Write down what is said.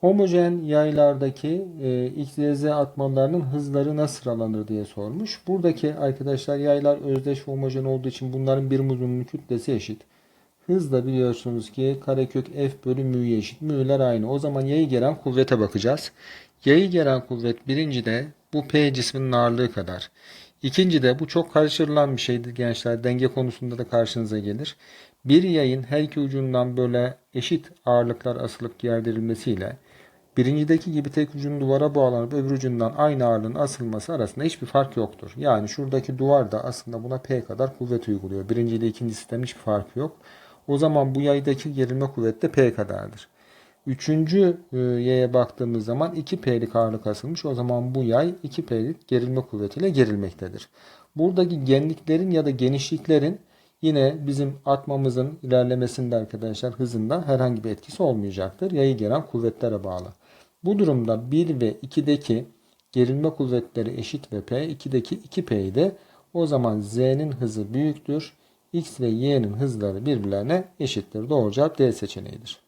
Homojen yaylardaki e, X, Y, Z atmalarının hızları nasıl sıralanır diye sormuş. Buradaki arkadaşlar yaylar özdeş homojen olduğu için bunların birim uzunluğunun kütlesi eşit. Hız da biliyorsunuz ki karekök F bölü mü'ye eşit. Mü'ler aynı. O zaman yayı gelen kuvvete bakacağız. Yayı gelen kuvvet birinci de bu P cisminin ağırlığı kadar. İkinci de bu çok karıştırılan bir şeydir gençler. Denge konusunda da karşınıza gelir. Bir yayın her iki ucundan böyle eşit ağırlıklar asılıp gerdirilmesiyle birincideki gibi tek ucun duvara bağlanıp öbür ucundan aynı ağırlığın asılması arasında hiçbir fark yoktur. Yani şuradaki duvar da aslında buna P kadar kuvvet uyguluyor. Birinci ile ikinci sistem hiçbir farkı yok. O zaman bu yaydaki gerilme kuvveti de P kadardır. Üçüncü e, yaya baktığımız zaman 2P'lik ağırlık asılmış. O zaman bu yay 2P'lik gerilme kuvvetiyle gerilmektedir. Buradaki genliklerin ya da genişliklerin yine bizim atmamızın ilerlemesinde arkadaşlar hızında herhangi bir etkisi olmayacaktır. Yayı gelen kuvvetlere bağlı. Bu durumda 1 ve 2'deki gerilme kuvvetleri eşit ve P, 2'deki 2P'ydi. O zaman Z'nin hızı büyüktür. X ve Y'nin hızları birbirlerine eşittir. Doğru cevap D seçeneğidir.